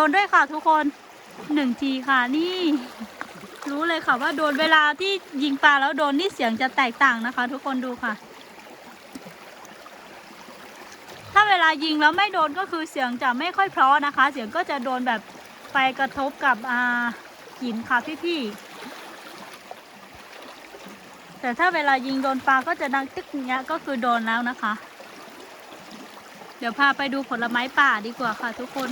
โดนด้วยค่ะทุกคนหนึ่งทีค่ะนี่ รู้เลยค่ะว่าโดนเวลาที่ยิงปลาแล้วโดนนี่เสียงจะแตกต่างนะคะ ทุกคนดูค่ะ ถ้าเวลายิงแล้วไม่โดนก็คือเสียงจะไม่ค่อยเพราะนะคะ เสียงก็จะโดนแบบไปกระทบกับอ่าหินค่ะพี่ๆแต่ถ้าเวลายิงโดนปลาก็จะดังตึกอย่างเงี้ยก็คือโดนแล้วนะคะ เดี๋ยวพาไปดูผลไม้ป่าดีกว่าค่ะทุกคน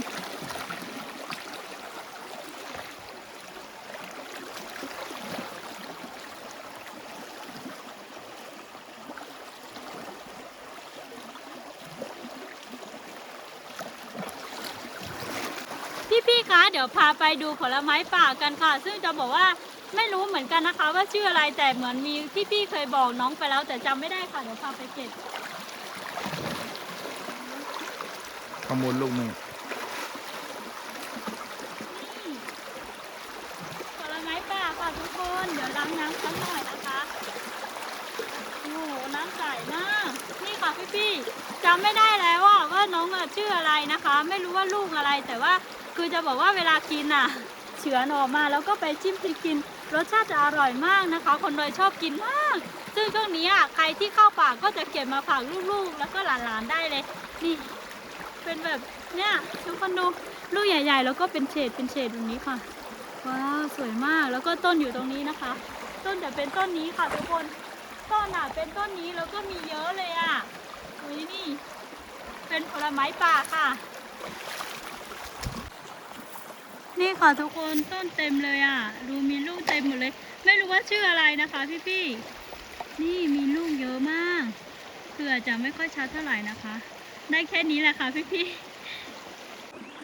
พี่ๆคะเดี๋ยวพาไปดูผลไม้ป่ากันค่ะ ซึ่งจะบอกว่าไม่รู้เหมือนกันนะคะ ว่าชื่ออะไรแต่เหมือนมีพี่ๆเคยบอกน้องไปแล้วแต่จำไม่ได้ค่ะเดี๋ยวพาไปเก็บขโมยลูกหนึ่งนี่ผลไม้ป่าค่ะทุกคนเดี๋ยวล้างน้ำสักหน่อยนะคะโอ้โหน้ำใสมากนี่ค่ะพี่ๆจำไม่ได้แล้วว่าว่าน้องอะชื่ออะไรนะคะ ไม่รู้ว่าลูกอะไรแต่ว่า คือจะบอกว่าเวลากินอะเฉือนออกมาแล้วก็ไปจิ้มพริกกิน รสชาติจะอร่อยมากนะคะ คนโดยชอบกินมาก ซึ่งช่วงนี้อะใครที่เข้าป่าก็จะเก็บมาฝากลูกๆ แล้วก็หลานๆได้เลย นี่ เป็นแบบเนี้ยทุกคนดูลูกใหญ่ ๆ แล้วก็เป็นเฉดเป็นเฉดแบบนี้ค่ะว้าวสวยมากแล้วก็ต้นอยู่ตรงนี้นะคะ ต้นจะเป็นต้นนี้ค่ะทุกคนต้นอะเป็นต้นนี้แล้วก็มีเยอะเลยอะอุ้ยนี่ เป็นผลไม้ป่าค่ะ นี่ค่ะทุกคนต้นเต็มเลยอะ ดูมีลูกเต็มหมดเลย ไม่รู้ว่าชื่ออะไรนะคะพี่ๆนี่มีลูกเยอะมากคืออาจจะไม่ค่อยชัดเท่าไหร่นะคะ ได้แค่นี้แหละค่ะพี่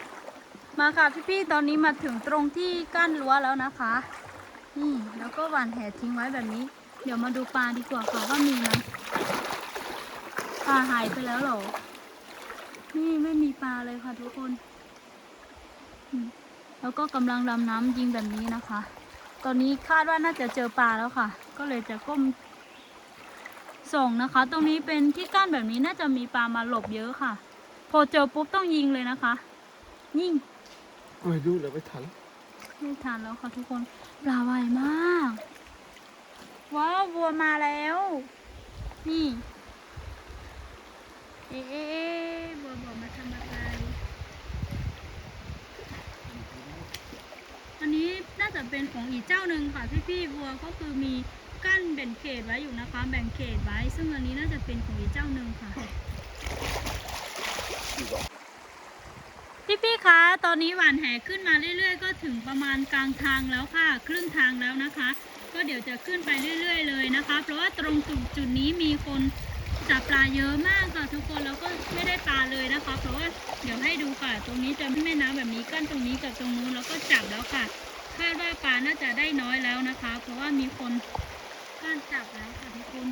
ๆมาค่ะพี่ๆตอนนี้มาถึงตรงที่กั้นรั้วแล้วนะคะนี่แล้วก็หว่านแหทิ้งไว้แบบนี้ เดี๋ยวมาดูปลาดีกว่าค่ะว่ามีไหมปลาหายไปแล้วเหรอ นี่ไม่มีปลาเลยค่ะทุกคนอืม แล้วก็กำลังดำน้ำยิงแบบนี้นะคะ ตอนนี้คาดว่าน่าจะเจอปลาแล้วค่ะ ก็เลยจะก้มส่งนะคะ ตรงนี้เป็นที่กั้นแบบนี้น่าจะมีปลามาหลบเยอะค่ะ พอเจอปุ๊บต้องยิงเลยนะคะ ยิงไม่รู้เลยไม่ทันไม่ทานแล้วค่ะทุกคนปลาไวมาก ว้าววัวมาแล้ว นี่ เอ๊ะเอ๊ะเอ๊ะบัวบอกมาทำอะไร อันนี้น่าจะ เป็นของอีกเจ้าหนึ่งค่ะพี่พี่ๆวัวก็คือมีกั้นแบ่งเขตไว้อยู่นะคะ แบ่งเขตไว้ ซึ่งอันนี้น่าจะเป็นของอีกเจ้าหนึ่งค่ะพี่พี่ๆคะตอนนี้หวานแหขึ้นมาเรื่อย ๆ ก็ถึงประมาณกลางทางแล้วค่ะ ครึ่งทางแล้วนะคะ ก็เดี๋ยวจะขึ้นไปเรื่อย ๆ เลยนะคะ เพราะว่าตรงจุดจุดนี้มีคนจับปลาเยอะมากค่ะทุกคนแล้วก็ไม่ได้ปลาเลยนะคะ เพราะว่าเดี๋ยวให้ดูค่ะ ตรงนี้จะแม่น้ำแบบนี้กั้นตรงนี้กับตรงนู้นแล้วก็จับแล้วค่ะ คาดว่าปลาน่าจะได้น้อยแล้วนะคะ เพราะว่ามีคนกั้นจับแล้วค่ะทุกคน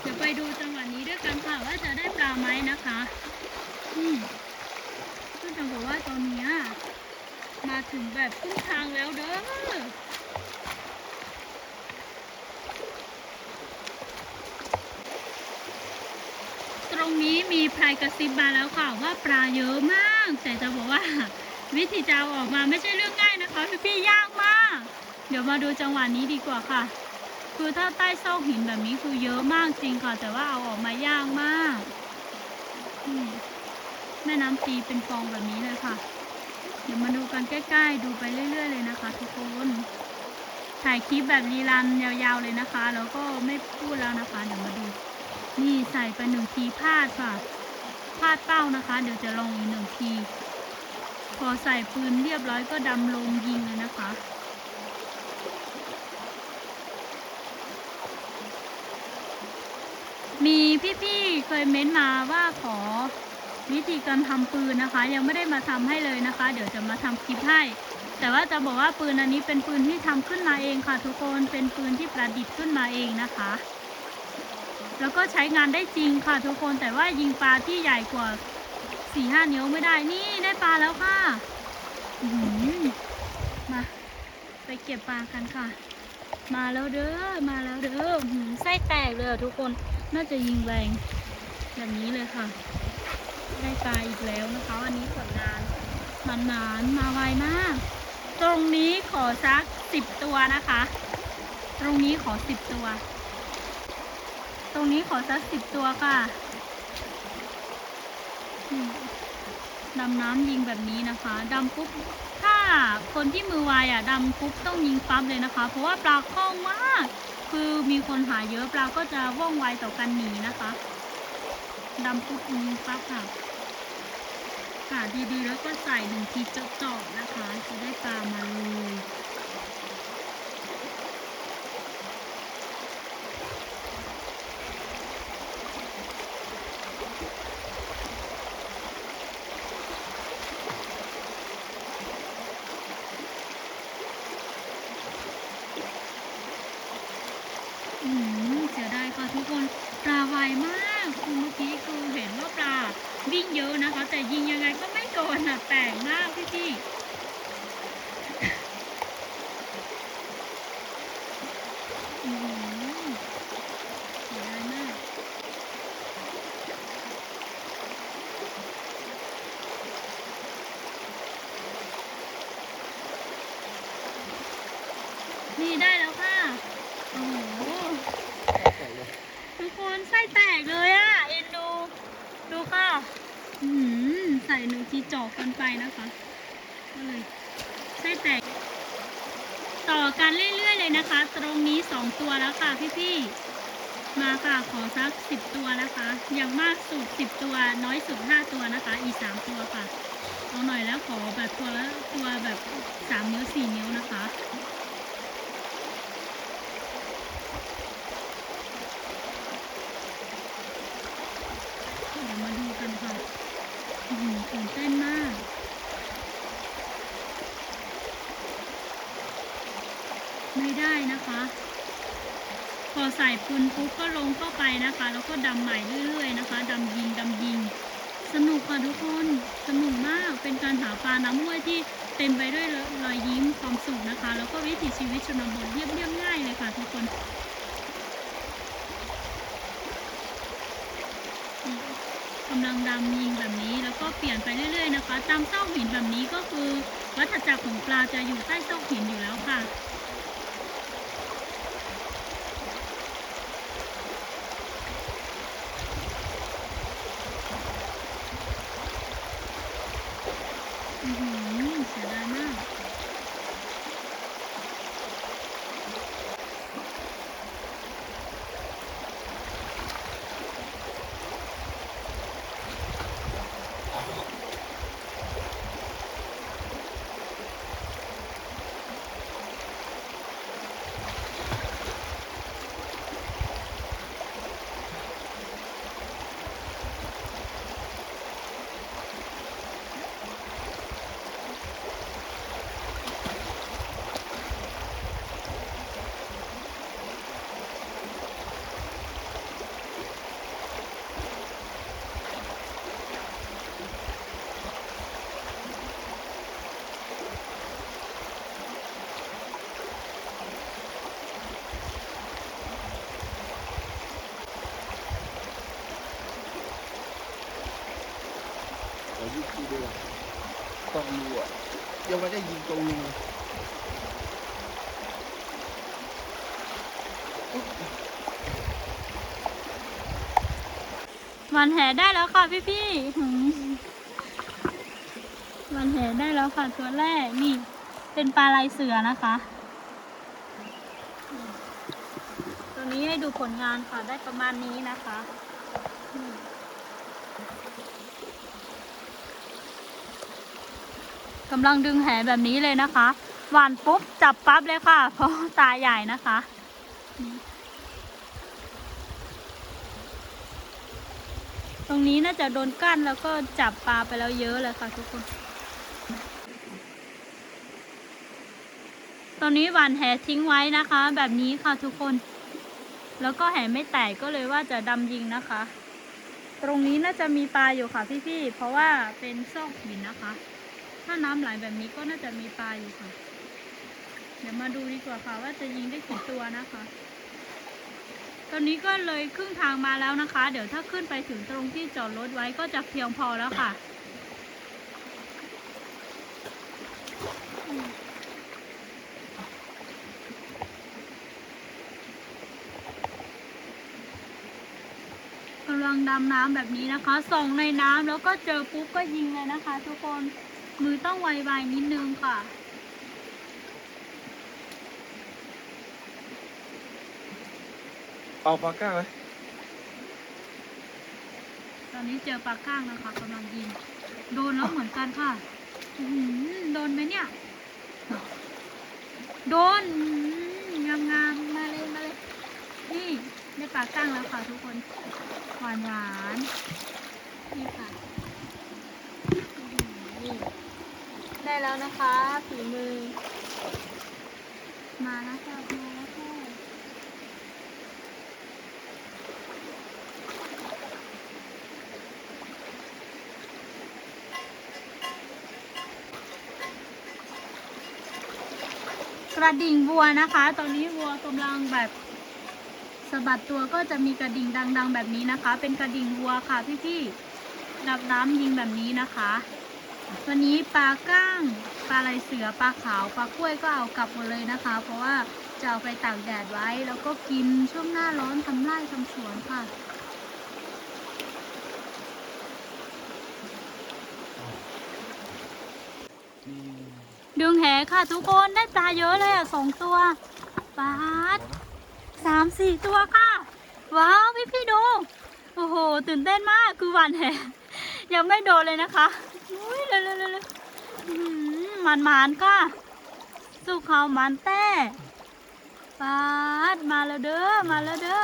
เดี๋ยวไปดูจังหวะนี้ด้วยกันค่ะว่าจะได้ปลาไหมนะคะอืมซึ่งจะบอกว่าตอนนี้มาถึงแบบครึ่งทางแล้วเด้อ ตรงนี้มีพรายกระซิบมาแล้วค่ะว่าปลาเยอะมาก แต่จะบอกว่าวิธีจะเอาออกมาไม่ใช่เรื่องง่ายนะคะพี่พี่ๆยากมาก เดี๋ยวมาดูจังหวะนี้ดีกว่าค่ะ คือถ้าใต้ซอกหินแบบนี้คือเยอะมากจริงค่ะ แต่ว่าเอาออกมายากมากแม่น้ำตีเป็นฟองแบบนี้เลยค่ะ เดี๋ยวมาดูกันใกล้ๆ ดูไปเรื่อย ๆ เลยนะคะ ทุกคนถ่ายคลิปแบบรีรันยาวๆเลยนะคะ แล้วก็ไม่พูดแล้วนะคะ เดี๋ยวมาดู นี่ใส่ไปหนึ่งทีพลาดค่ะพลาดเป้านะคะ เดี๋ยวจะลองอีกหนึ่งที พอใส่ปืนเรียบร้อยก็ดำลงยิงเลยนะคะมีพี่ๆเคยเม้นต์มาว่าขอวิธีการทำปืนนะคะ ยังไม่ได้มาทำให้เลยนะคะ เดี๋ยวจะมาทำคลิปให้ แต่ว่าจะบอกว่าปืนอันนี้เป็นปืนที่ทำขึ้นมาเองค่ะ ทุกคนเป็นปืนที่ประดิษฐ์ขึ้นมาเองนะคะ แล้วก็ใช้งานได้จริงค่ะทุกคนแต่ว่ายิงปลาที่ใหญ่กว่าสี่ห้านิ้วไม่ได้นี่ได้ปลาแล้วค่ะมาไปเก็บปลากันค่ะ มาแล้วเด้อมาแล้วเด้อหืมไส้แตกเลยอะทุกคนน่าจะยิงแรงแบบนี้เลยค่ะ ได้ปลาอีกแล้วนะคะ วันนี้ผลงานมันหมานมาไวมาก ตรงนี้ขอสักสิบตัวนะคะ ตรงนี้ขอสิบตัว ตรงนี้ขอสักสิบตัวค่ะดำน้ำยิงแบบนี้นะคะดำปุ๊บถ้าคนที่มือไวอะดำปุ๊บต้องยิงปั๊บเลยนะคะ เพราะว่าปลาคล่องมาก คือมีคนหาเยอะปลาก็จะว่องไวต่อการหนีนะคะดำปุ๊บยิงปั๊บค่ะหาดีๆแล้วก็ใส่หนึ่งทีเจาะๆนะคะ จะได้ปลามาเลย อืมเสียดายค่ะทุกคนปลาไวมากคือเมื่อกี้คือเห็นว่าปลาวิ่งเยอะนะคะ แต่ยิงยังไงก็ไม่โดนอะแปลกมากพี่พี่อืมเสียดายมาก นี่ได้แล้วค่ะ โอ้โห ทุกคนไส้แตกเลยอะเอ็นดู ดูค่ะ อือหือ ใส่หนึ่งทีจอกเกันไปนะคะ ก็เลยไส้แตก ต่อกันเรื่อยๆเลยนะคะ ตรงนี้สองตัวแล้วค่ะพี่ๆ มาค่ะขอสักสิบตัวนะคะ อย่างมากสุดสิบตัวน้อยสุดห้าตัวนะคะ อีกสามตัวค่ะ เอาหน่อยแล้วขอแบบตัวละตัวแบบสามนิ้วสี่นิ้วนะคะ เดี๋ยวมาดูกันค่ะอื้อหือตื่นเต้นมาก ไม่ได้นะคะ พอใส่ปุนปุ๊บก็ลงเข้าไปนะคะ แล้วก็ดำใหม่เรื่อย ๆ นะคะดำยิงดำยิง สนุกค่ะทุกคนสนุกมากเป็นการหาปลาน้ำห้วยที่เต็มไปด้วยรอยยิ้มความสุขนะคะ แล้วก็วิถีชีวิตชนบทเรียบเรียบง่ายเลยค่ะทุกคนกำลังดำยิงแบบนี้แล้วก็เปลี่ยนไปเรื่อย ๆ นะคะ ตามซอกหินแบบนี้ก็คือวัฏจักรของปลาจะอยู่ใต้ซอกหินอยู่แล้วค่ะ อือหือเสียดายมาก เรายิงทีเดียวต้องรูอะ ยังไม่ได้ยิงตรงรูวันแห่ได้แล้วค่ะพี่พี่ๆมวันแห่ได้แล้วค่ะตัวแรกนี่ เป็นปลาลายเสือนะคะ ตัวนี้ให้ดูผลงานค่ะได้ประมาณนี้นะคะอืม กำลังดึงแหแบบนี้เลยนะคะ หวานปุ๊บจับปั๊บเลยค่ะ เพราะตาใหญ่นะคะตรงนี้น่าจะโดนกั้นแล้วก็จับปลาไปแล้วเยอะเลยค่ะทุกคน ตอนนี้หวานแหทิ้งไว้นะคะ แบบนี้ค่ะทุกคน แล้วก็แหไม่แตกก็เลยว่าจะดำยิงนะคะ ตรงนี้น่าจะมีปลาอยู่ค่ะพี่ๆ เพราะว่าเป็นซอกหินนะคะ ถ้าน้ำไหลแบบนี้ก็น่าจะมีปลาอยู่ค่ะ เดี๋ยวมาดูดีกว่าค่ะ ว่าจะยิงได้กี่ตัวนะคะ ตอนนี้ก็เลยครึ่งทางมาแล้วนะคะ เดี๋ยวถ้าขึ้นไปถึงตรงที่จอดรถไว้ก็จะเพียงพอแล้วค่ะกำลังดำน้ำแบบนี้นะคะ ส่องในน้ำแล้วก็เจอปุ๊บก็ยิงเลยนะคะ ทุกคน มือต้องไวๆนิดนึงค่ะ เอาปลาก้างไหมตอนนี้เจอปลาก้างนะคะกำลังยิง โดนแล้วเหมือนกันค่ะอื้อหือโดนไหมเนี่ย โดนงามงามๆมาเลยมาเลย นี่ได้ปลาก้างแล้วค่ะทุกคนหวานหวานๆนี่ค่ะอื้อหือนี่ ได้แล้วนะคะฝีมือ มาแล้วค่ะมาแล้วค่ะกระดิ่งวัวนะคะ ตอนนี้วัวกำลังแบบสะบัดตัวก็จะมีกระดิ่งดัง ๆ แบบนี้นะคะ เป็นกระดิ่งวัวค่ะพี่ๆดับน้ำยิงแบบนี้นะคะ วันนี้ปลาก้างปลาไหลเสือปลาขาวปลากล้วยก็เอากลับหมดเลยนะคะ เพราะว่าจะเอาไปตากแดดไว้ แล้วก็กินช่วงหน้าร้อนทำไร่ทำสวนค่ะอืมดึงแหค่ะทุกคนได้ปลาเยอะเลยอะสองตัวปลาดสามสี่ตัวค่ะ ว้าว พี่พี่ดู โอ้โห ตื่นเต้นมากคือหวันแหยังไม่โดนเลยนะคะ เร็วเร็วเร็วเร็วอื้อหือมันมันๆค่ะ สู้เขามันแต้ปาดมาแล้วเด้อ มาแล้วเด้อ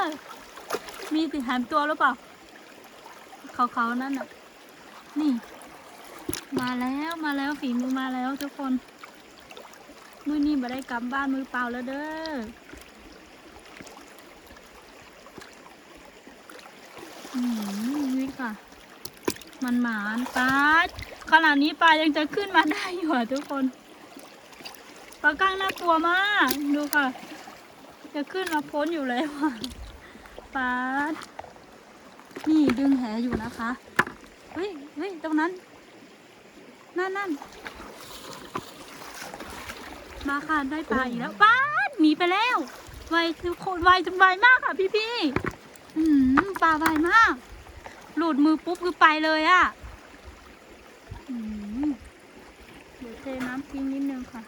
มีติดหามตัวหรือเปล่า เขาๆนั่นน่ะ นี่ มาแล้วมาแล้วฝีมือมาแล้วทุกคน มือนี้มาได้กลับบ้านมือเปล่าแล้วเด้อ อืมนี่ค่ะ มันหมานปลา ขนาดนี้ปลายังจะขึ้นมาได้อยู่อะทุกคนปลาก้างน่ากลัวมากดูค่ะ จะขึ้นมาพ้นอยู่แล้วอะปลานี่ดึงแหอยู่นะคะเฮ้ยเฮ้ยตรงนั้น นั่นนั่นมาค่ะได้ปลาอีกแล้วป้าหนีไปแล้วไวคือโคตรไวจนไวมากค่ะพี่พี่อืมปลาไวมาก หลุดมือปุ๊บคือไปเลยอะ่ะอืมเดี๋ยวเทน้ำทิ้งนิดนึงค่ะ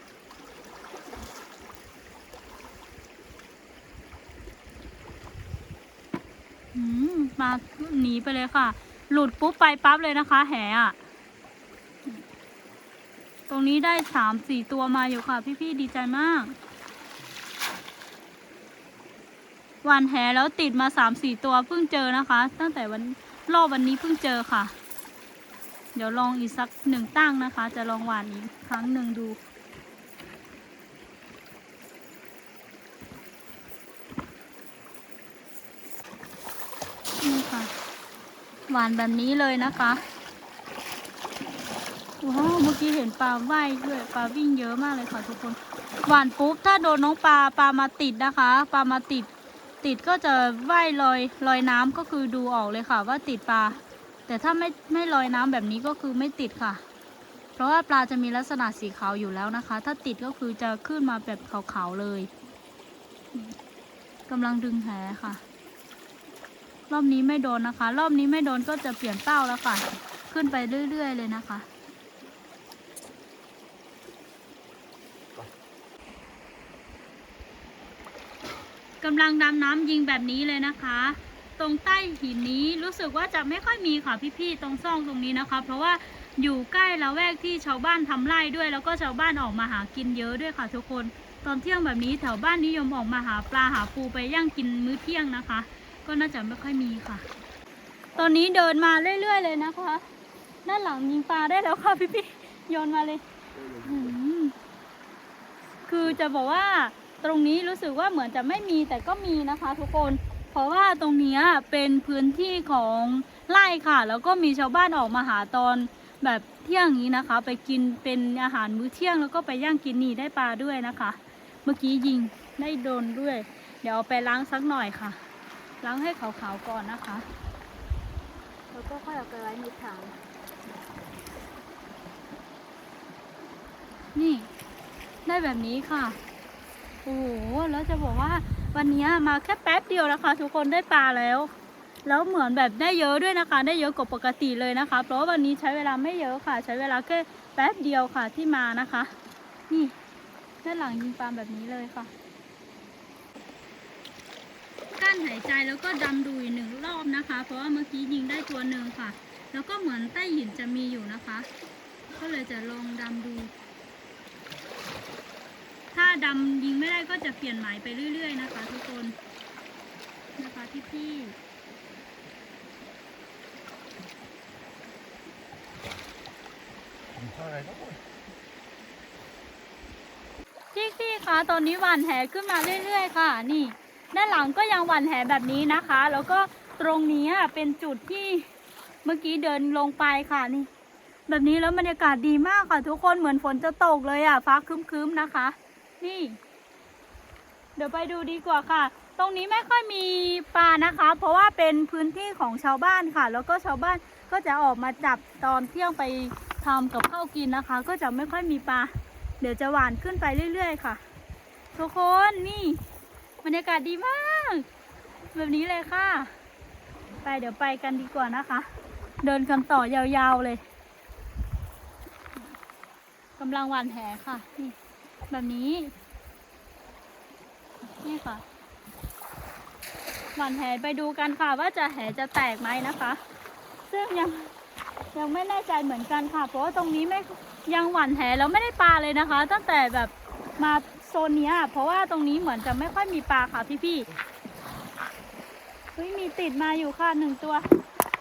อืมมาหนีไปเลยค่ะ หลุดปุ๊บไปปั๊บเลยนะคะ แหอะ ตรงนี้ได้สามสี่ตัวมาอยู่ค่ะ พี่ๆดีใจมากวันแหแล้วติดมาสามสี่ตัวเพิ่งเจอนะคะ ตั้งแต่วันรอบวันนี้เพิ่งเจอค่ะ เดี๋ยวลองอีกสักหนึ่งตั้งนะคะ จะลองหวานอีก ครั้งหนึ่งดู นี่ค่ะ หวานแบบนี้เลยนะคะ ว้าว เมื่อกี้เห็นปลาว่ายด้วย ปลาวิ่งเยอะมากเลยค่ะทุกคน หวานปุ๊บ ถ้าโดนน้องปลา ปลามาติดนะคะ ปลามาติด ติดก็จะว่ายลอย ลอยน้ำก็คือดูออกเลยค่ะ ว่าติดปลา แต่ถ้าไม่ไม่ลอยน้ำแบบนี้ก็คือไม่ติดค่ะ เพราะว่าปลาจะมีลักษณะสีขาวอยู่แล้วนะคะ ถ้าติดก็คือจะขึ้นมาแบบขาวๆเลยกำลังดึงแหค่ะ รอบนี้ไม่โดนนะคะ รอบนี้ไม่โดนก็จะเปลี่ยนเป้าแล้วค่ะ ขึ้นไปเรื่อย ๆ เลยนะคะ กำลังดำน้ำยิงแบบนี้เลยนะคะ ตรงใต้หินนี้รู้สึกว่าจะไม่ค่อยมีค่ะพี่ๆ ตรงซ่องตรงนี้นะคะ เพราะว่า อยู่ใกล้ละแวกที่ชาวบ้านทำไร่ด้วย แล้วก็ชาวบ้านออกมาหากินเยอะด้วยค่ะทุกคน ตอนเที่ยงแบบนี้แถวบ้านนิยมออกมาหาปลาหาปูไปย่างกินมื้อเที่ยงนะคะ ก็น่าจะไม่ค่อยมีค่ะ ตอนนี้เดินมาเรื่อย ๆ เลยนะคะด้านหลังยิงปลาได้แล้วค่ะพี่ๆโยนมาเลยคือจะบอกว่าตรงนี้รู้สึกว่าเหมือนจะไม่มีแต่ก็มีนะคะ ทุกคน เพราะว่าตรงนี้เป็นพื้นที่ของไร่ค่ะ แล้วก็มีชาวบ้านออกมาหาตอน แบบเที่ยงนี้นะคะ ไปกินเป็นอาหารมื้อเที่ยงแล้วก็ไปย่างกินนี่ได้ปลาด้วยนะคะ เมื่อกี้ยิงได้โดนด้วย เดี๋ยวเอาไปล้างสักหน่อยค่ะ ล้างให้ขาวๆก่อนนะคะ แล้วก็ค่อยเอาไปไว้ในถังนี่ได้แบบนี้ค่ะ โอ้โห แล้วจะบอกว่าวันนี้มาแค่แป๊บเดียวนะคะ ทุกคนได้ปลาแล้ว แล้วเหมือนแบบได้เยอะด้วยนะคะ ได้เยอะกว่าปกติเลยนะคะ เพราะวันนี้ใช้เวลาไม่เยอะค่ะ ใช้เวลาแค่แป๊บเดียวค่ะที่มานะคะ นี่ด้านหลังยิงปลาแบบนี้เลยค่ะกั้นหายใจแล้วก็ดำดูอีกหนึ่งรอบนะคะ เพราะว่าเมื่อกี้ยิงได้ตัวหนึ่งค่ะ แล้วก็เหมือนใต้หินจะมีอยู่นะคะ ก็เลยจะลองดำดู ถ้าดำยิงไม่ได้ก็จะเปลี่ยนหมายไปเรื่อย ๆ นะคะ ทุกคนนะคะพี่พี่ๆ อะไรก็ พี่พี่คะตอนนี้หวานแหขึ้นมาเรื่อย ๆ ค่ะ นี่ ด้านหลังก็ยังหวานแหแบบนี้นะคะ แล้วก็ตรงนี้อะเป็นจุดที่เมื่อกี้เดินลงไปค่ะนี่ แบบนี้แล้วบรรยากาศดีมากค่ะ ทุกคนเหมือนฝนจะตกเลยอะฟ้าครึ้มๆนะคะ นี่ เดี๋ยวไปดูดีกว่าค่ะ ตรงนี้ไม่ค่อยมีปลานะคะ เพราะว่าเป็นพื้นที่ของชาวบ้านค่ะ แล้วก็ชาวบ้านก็จะออกมาจับตอนเที่ยงไป ทำกับข้าวกินนะคะ ก็จะไม่ค่อยมีปลา เดี๋ยวจะหวานขึ้นไปเรื่อย ๆ ค่ะ ทุกคนนี่บรรยากาศดีมาก แบบนี้เลยค่ะ ไปเดี๋ยวไปกันดีกว่านะคะ เดินกันต่อยาวๆเลยกำลังหวานแหค่ะนี่แบบนี้นี่ค่ะหวานแหไปดูกันค่ะว่าจะแหจะแตกไหมนะคะ ซึ่งยัง ยังไม่แน่ใจเหมือนกันค่ะ เพราะว่าตรงนี้ไม่ยังหวานแหแล้วไม่ได้ปลาเลยนะคะ ตั้งแต่แบบมาโซนเนี้ยเพราะว่าตรงนี้เหมือนจะไม่ค่อยมีปลาค่ะพี่ๆเฮ้ยมีติดมาอยู่ค่ะหนึ่งตัว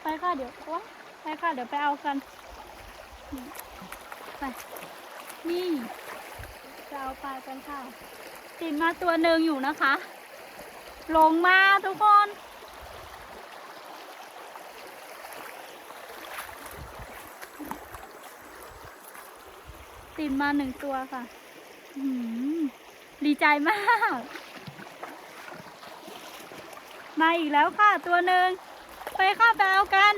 ไปค่ะเดี๋ยววะไปค่ะเดี๋ยวไปเอากันไปนี่จะเอาปลากันค่ะ ติดมาตัวหนึ่งอยู่นะคะ ลงมาทุกคน ติดมาหนึ่งตัวค่ะดีใจมาก มาอีกแล้วค่ะ ตัวหนึ่งไปค่ะไปเอากัน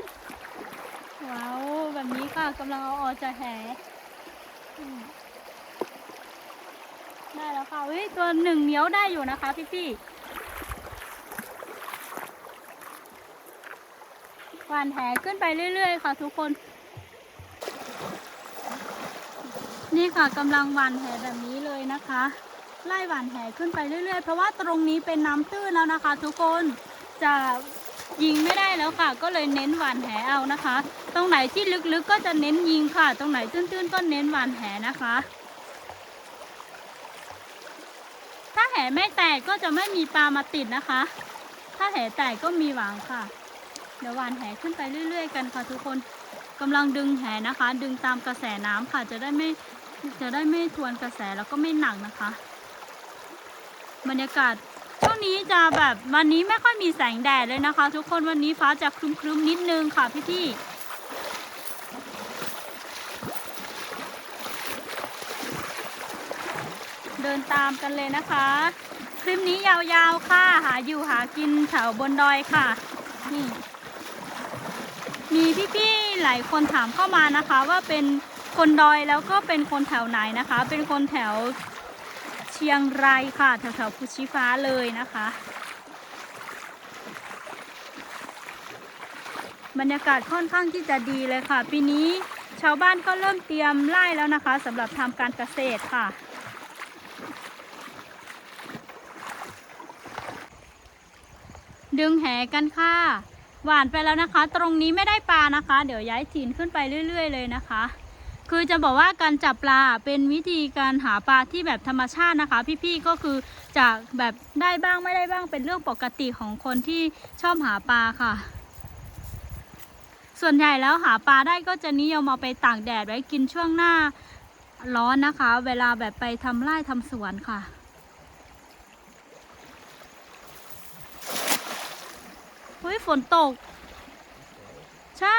ว้าวแบบนี้ค่ะกำลังเอาออกจากแหอืมได้แล้วค่ะเฮ้ยตัวหนึ่งเหนียวได้อยู่นะคะพี่พี่ๆหวานแหขึ้นไปเรื่อยๆ ค่ะทุกคน นี่ค่ะกำลังหวานแหแบบนี้เลยนะคะ ไล่หวานแหขึ้นไปเรื่อย ๆ เพราะว่าตรงนี้เป็นน้ำตื้นแล้วนะคะ ทุกคนจะยิงไม่ได้แล้วค่ะ ก็เลยเน้นหวานแหเอานะคะ ตรงไหนที่ลึกๆก็จะเน้นยิงค่ะ ตรงไหนตื้นๆก็เน้นหวานแหนะคะ ถ้าแหไม่แตกก็จะไม่มีปลามาติดนะคะ ถ้าแหแตกก็มีหวังค่ะ เดี๋ยวหวานแหขึ้นไปเรื่อย ๆ กันค่ะทุกคนกำลังดึงแหนะคะ ดึงตามกระแสน้ำค่ะจะได้ไม่ จะได้ไม่ทวนกระแสแล้วก็ไม่หนักนะคะ บรรยากาศช่วงนี้จะแบบวันนี้ไม่ค่อยมีแสงแดดเลยนะคะ ทุกคนวันนี้ฟ้าจะครึ้มๆนิดนึงค่ะพี่ๆเดินตามกันเลยนะคะ คลิปนี้ยาวๆค่ะ หาอยู่หากินแถวบนดอยค่ะ นี่ มีพี่ๆหลายคนถามเข้ามานะคะว่าเป็น คนดอยแล้วก็เป็นคนแถวไหนนะคะ เป็นคนแถวเชียงรายค่ะแถวๆภูชีฟ้าเลยนะคะ บรรยากาศค่อนข้างที่จะดีเลยค่ะ ปีนี้ชาวบ้านก็เริ่มเตรียมไร่แล้วนะคะสำหรับทำการเกษตรค่ะดึงแหกันค่ะ หวานไปแล้วนะคะ ตรงนี้ไม่ได้ปลานะคะ เดี๋ยวย้ายถิ่นขึ้นไปเรื่อย ๆ เลยนะคะ คือจะบอกว่าการจับปลาเป็นวิธีการหาปลาที่แบบธรรมชาตินะคะ พี่ๆก็คือจะแบบได้บ้างไม่ได้บ้างเป็นเรื่องปกติของคนที่ชอบหาปลาค่ะ ส่วนใหญ่แล้วหาปลาได้ก็จะนิยมเอาไปตากแดดไว้กินช่วงหน้าร้อนนะคะ เวลาแบบไปทำไร่ทำสวนค่ะเฮ้ยฝนตก ใช่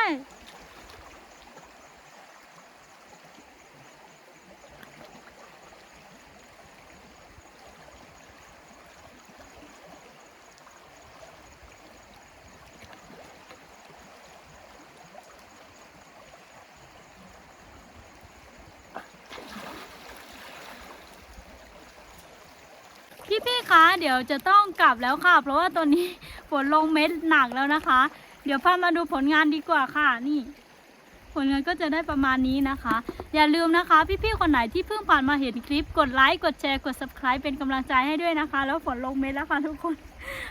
พี่ๆคะเดี๋ยวจะต้องกลับแล้วค่ะ เพราะว่าตอนนี้ฝนลงเม็ดหนักแล้วนะคะ เดี๋ยวพามาดูผลงานดีกว่าค่ะนี่ ผลงานก็จะได้ประมาณนี้นะคะ อย่าลืมนะคะ พี่ๆคนไหนที่เพิ่งผ่านมาเห็นคลิปกดไลค์กดแชร์กด subscribe เป็นกำลังใจให้ด้วยนะคะ แล้วฝนลงเม็ดแล้วค่ะทุกคน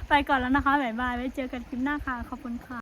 ไปก่อนแล้วนะคะบ๊ายบายไว้เจอกันคลิปหน้าค่ะขอบคุณค่ะ